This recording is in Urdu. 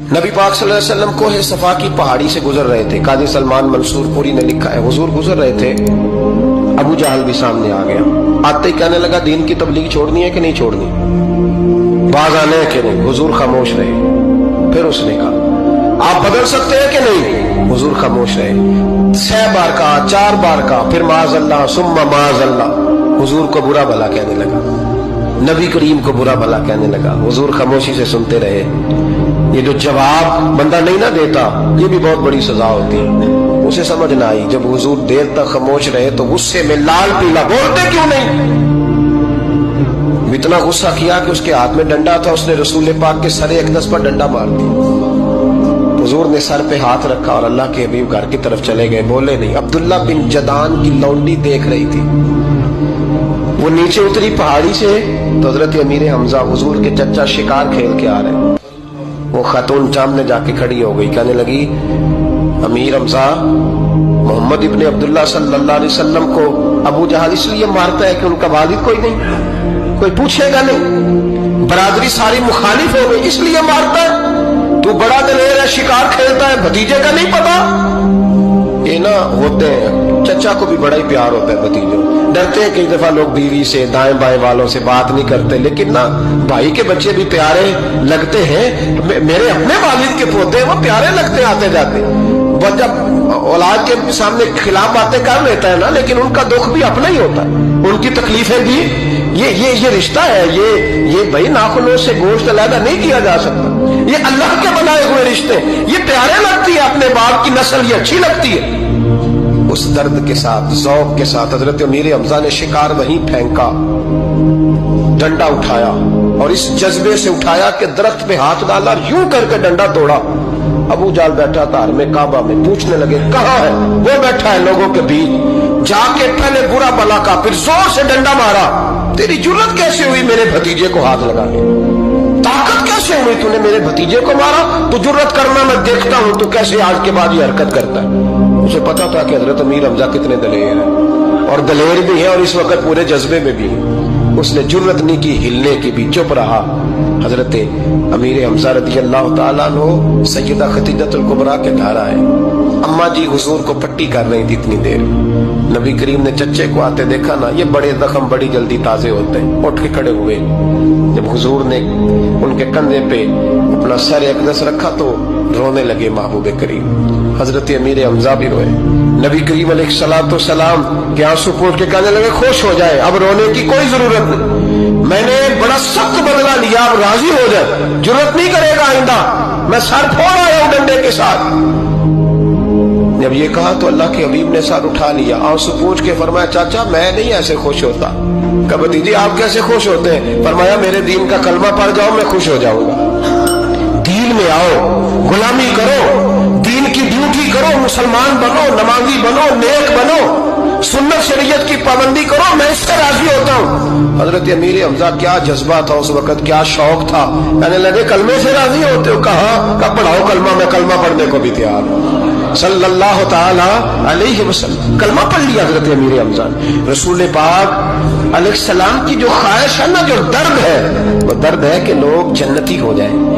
نبی پاک صلی اللہ علیہ وسلم کو صفا کی پہاڑی سے گزر رہے تھے۔ قاضی سلمان منصور پوری نے لکھا ہے، حضور گزر رہے تھے۔ ابو جہل بھی سامنے آ گیا۔ آتے کہنے لگا، دین کی تبلیغ چھوڑنی ہے کہ نہیں چھوڑنی؟ باز آنے کہ نہیں، حضور خاموش رہے۔ پھر اس نے کہا، آپ بدل سکتے ہیں کہ نہیں؟ حضور خاموش رہے۔ سہ بار کہا، چار بار کہا، پھر معاذ اللہ سما معاذ اللہ۔ حضور کو برا بھلا کہنے لگا۔ نبی کریم کو برا بھلا کہنے لگا۔ حضور خاموشی سے سنتے رہے۔ یہ جو جواب بندہ نہیں نہ دیتا، یہ بھی بہت بڑی سزا ہوتی ہے۔ اسے سمجھ نہ آئی۔ جب حضور دیر تک خاموش رہے تو غصے میں لال پیلا بولتے کیوں نہیں؟ اتنا غصہ کیا کہ اس کے ہاتھ میں ڈنڈا تھا۔ اس نے رسول پاک کے سر ایک دس پر ڈنڈا مار دیا۔ حضور نے سر پہ ہاتھ رکھا اور اللہ کے حبیب گھر کی طرف چلے گئے۔ بولے نہیں، عبداللہ بن جدان کی لونڈی دیکھ رہی تھی۔ وہ نیچے اتری پہاڑی سے تو حضرت امیر حمزہ حضور کے چچا شکار کھیل کے آ رہے ہیں۔ وہ خاتون سامنے جا کے کھڑی ہو گئی۔ کہنے لگی، امیر حمزہ، محمد ابن عبداللہ صلی اللہ علیہ وسلم کو ابو جہل اس لیے مارتا ہے کہ ان کا والد کوئی نہیں، کوئی پوچھے گا نہیں۔ برادری ساری مخالف ہو گئی، اس لیے مارتا ہے۔ تو بڑا دلیر ہے، شکار کھیلتا ہے، بھتیجے کا نہیں پتا۔ یہ نا ہوتے ہیں۔ چچا کو بھی بڑا ہی پیار ہوتا ہے بھتیجوں۔ ڈرتے ہیں کئی دفعہ لوگ بیوی سے، دائیں بائیں والوں سے بات نہیں کرتے، لیکن نہ، بھائی کے بچے بھی پیارے لگتے ہیں۔ میرے اپنے والد کے پوتے وہ پیارے لگتے آتے جاتے۔ وہ جب اولاد کے سامنے خلاف باتیں کر لیتا ہے نا، لیکن ان کا دکھ بھی اپنا ہی ہوتا ہے۔ ان کی تکلیفیں بھی۔ یہ یہ یہ رشتہ ہے۔ یہ یہ بھائی ناخنوں سے گوشت علیحدہ نہیں کیا جا سکتا۔ یہ اللہ کے بنائے ہوئے رشتے۔ یہ پیارے لگتی ہے اپنے باپ کی، نسل یہ اچھی لگتی ہے۔ اس درد کے ساتھ، ذوق کے ساتھ، حضرت امیر حمزہ نے شکار وہیں پھینکا، ڈنڈا اٹھایا اور اس جذبے سے اٹھایا کہ درخت پہ ہاتھ ڈالا، یوں کر کے ڈنڈا توڑا۔ ابو جال بیٹھا تار میں، کعبہ میں پوچھنے لگے، کہاں ہے؟ وہ بیٹھا ہے لوگوں کے بیچ۔ جا کے پہلے برا بلا کا، پھر زور سے ڈنڈا مارا۔ تیری جرت کیسے ہوئی میرے بھتیجے کو ہاتھ لگانے طاقت بھی تو نے میرے بھتیجے کو مارا، تو جرت کرنا میں دیکھتا ہوں تو کیسے آج کے بعد یہ حرکت کرتا ہے۔ اسے پتا تھا کہ حضرت امیر حمزہ کتنے دلیر ہیں، اور دلیر بھی ہیں اور اس وقت پورے جذبے میں بھی ہیں۔ اس نے جرت نہیں کی، ہلنے کی بھی چپ رہا۔ حضرت امیر حمزہ رضی اللہ تعالیٰ عنہ سیدہ ختیجت القبرا کے دھارا ہے اماں جی حضور کو پٹی کر رہی تھی اتنی دیر۔ نبی کریم نے چچے کو آتے دیکھا نا، یہ بڑے زخم بڑی جلدی تازے ہوتے ہیں، اٹھ کے کھڑے ہوئے۔ جب حضور نے ان کے کندھے پہ اپنا سر ایک رکھا تو رونے لگے محبوب کریم۔ حضرت امیر حمزہ بھی روئے۔ نبی کریم علیہ السلام تو سلام کے آنسو پوچھ کے کہنے لگے، خوش ہو جائے، اب رونے کی کوئی ضرورت نہیں۔ میں نے بڑا سخت بدلہ لیا، اب راضی ہو جائے۔ ضرورت نہیں کرے گا آئندہ۔ میں سر پھوڑا آیا ہوں ڈنڈے کے ساتھ۔ جب یہ کہا تو اللہ کے حبیب نے سر اٹھا لیا۔ آنسو پوچھ کے فرمایا، چاچا، میں نہیں ایسے خوش ہوتا۔ کہ بتی جی آپ کیسے خوش ہوتے ہیں؟ فرمایا، میرے دین کا کلمہ پڑھ جاؤ، میں خوش ہو جاؤں گا۔ دین میں آؤ، غلامی کرو۔ مسلمان بنو، نمازی بنو، نیک بنو، سنت شریعت کی پابندی کرو، میں اس سے راضی ہوتا ہوں۔ حضرت امیر حمزہ، کیا جذبہ تھا اس وقت؟ کیا شوق تھا؟ میں نے لگے، کلمے سے راضی ہوتے ہو؟ کہاں کہ پڑھاؤ کلمہ، میں کلمہ پڑھنے کو بھی تیار ہوں۔ صلی اللہ تعالی علیہ وسلم۔ کلمہ پڑھ لیا حضرت امیر حمزہ رسول پاک علیہ السلام کی جو خواہش ہے نا، جو درد ہے، وہ درد ہے کہ لوگ جنتی ہو جائیں۔